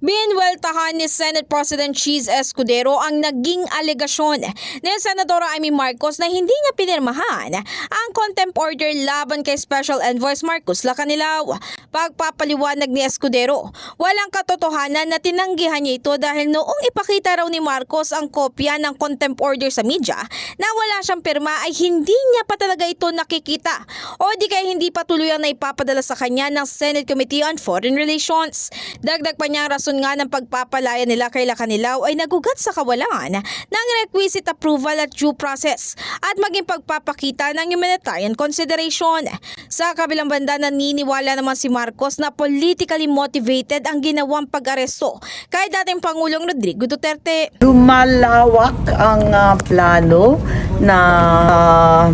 Binweltahan ni Senate President Cheese Escudero ang naging alegasyon ni Senadora Amy Marcos na hindi niya pinirmahan ang contempt order laban kay Special Envoy Marcos Lacanilaw. Pagpapaliwanag ni Escudero, walang katotohanan na tinanggihan niya ito dahil noong ipakita raw ni Marcos ang kopya ng contempt order sa media na wala siyang pirma ay hindi niya pa talaga ito nakikita o di kaya hindi pa tuluyang na ipapadala sa kanya ng Senate Committee on Foreign Relations. Dagdag pa niya ang rason nga ng pagpapalaya nila kay Lacanilaw ay nagugat sa kawalan ng requisite approval at due process at maging pagpapakita ng humanitarian consideration. Sa kabilang banda naniniwala naman si Marcos na politically motivated ang ginawang pag-aresto kay dating Pangulong Rodrigo Duterte. Lumalawak ang ah, plano na ah,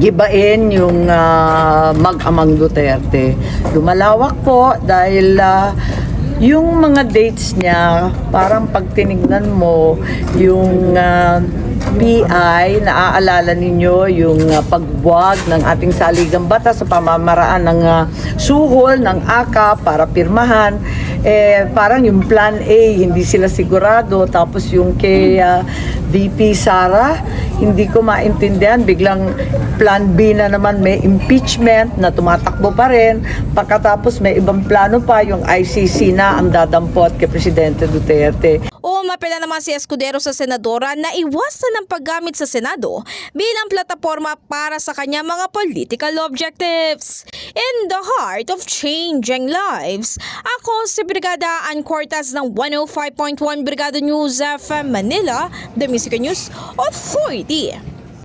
gibain yung ah, mag-amang Duterte. Lumalawak po dahil ah, yung mga dates niya, parang pag tinignan mo, yung PI, naaalala ninyo yung ah, pagbuwag ng ating saligang batas sa pamamaraan ng ah, suhol ng AKA para pirmahan. Eh, parang yung plan A, hindi sila sigurado. Tapos yung kay ah, VP Sara, hindi ko maintindihan. Biglang plan B na naman may impeachment na tumatakbo pa rin. Pagkatapos may ibang plano pa, yung ICC na ang dadampot kay Presidente Duterte. Umapela naman si Escudero sa senadora na iwasan ang paggamit sa Senado bilang plataforma para sa kanya mga political objectives. In the heart of changing lives, ako si Brigada Ann Cortez ng 105.1 Brigada News FM Manila, The Music News Authority.